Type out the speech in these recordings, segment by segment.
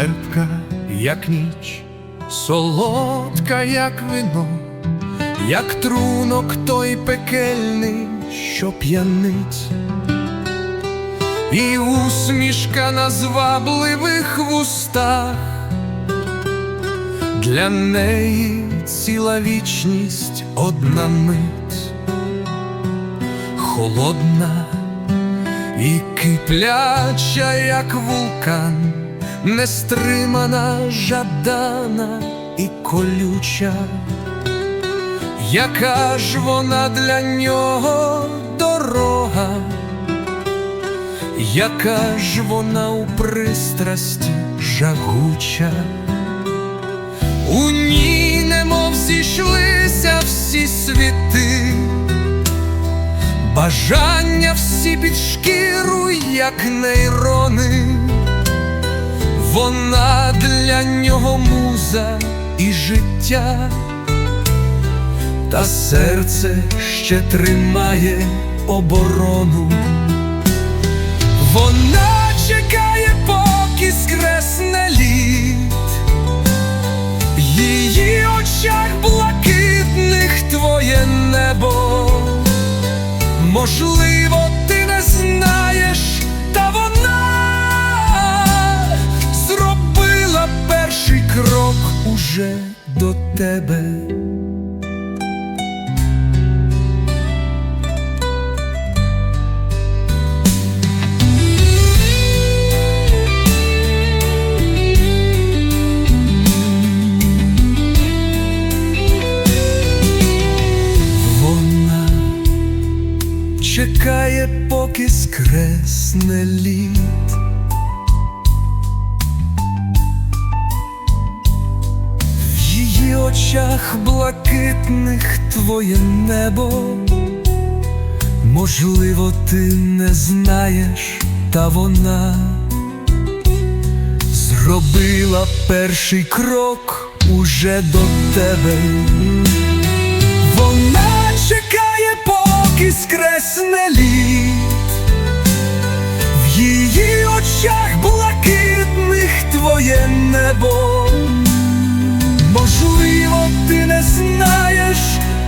терпка, як ніч, солодка, як вино, як трунок той пекельний, що п'янить, і усмішка на звабливих вустах, для неї ціла вічність одна мить, холодна. І кипляча, як вулкан, нестримана, жадана і колюча, яка ж вона для нього дорога, яка ж вона у пристрасті жагуча, у ній немов зійшлися всі світи. Бажання всі під шкіру, як нейрони, вона для нього муза і життя, та серце ще тримає оборону. Вона чекає, поки скресне лід, її очах блакитних твоє небо. Можливо, тебе. Вона чекає, поки скресне лід. Очах блакитних твоє небо. Можливо, ти не знаєш, та вона зробила перший крок уже до тебе. Вона чекає, поки скресне лід В її очах блакитних твоє небо. Ти не знаєш,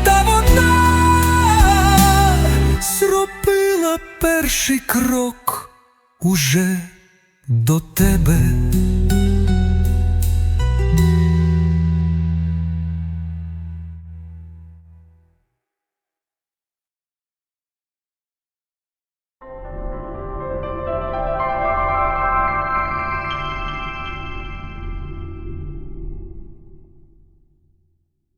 та вона зробила перший крок уже до тебе.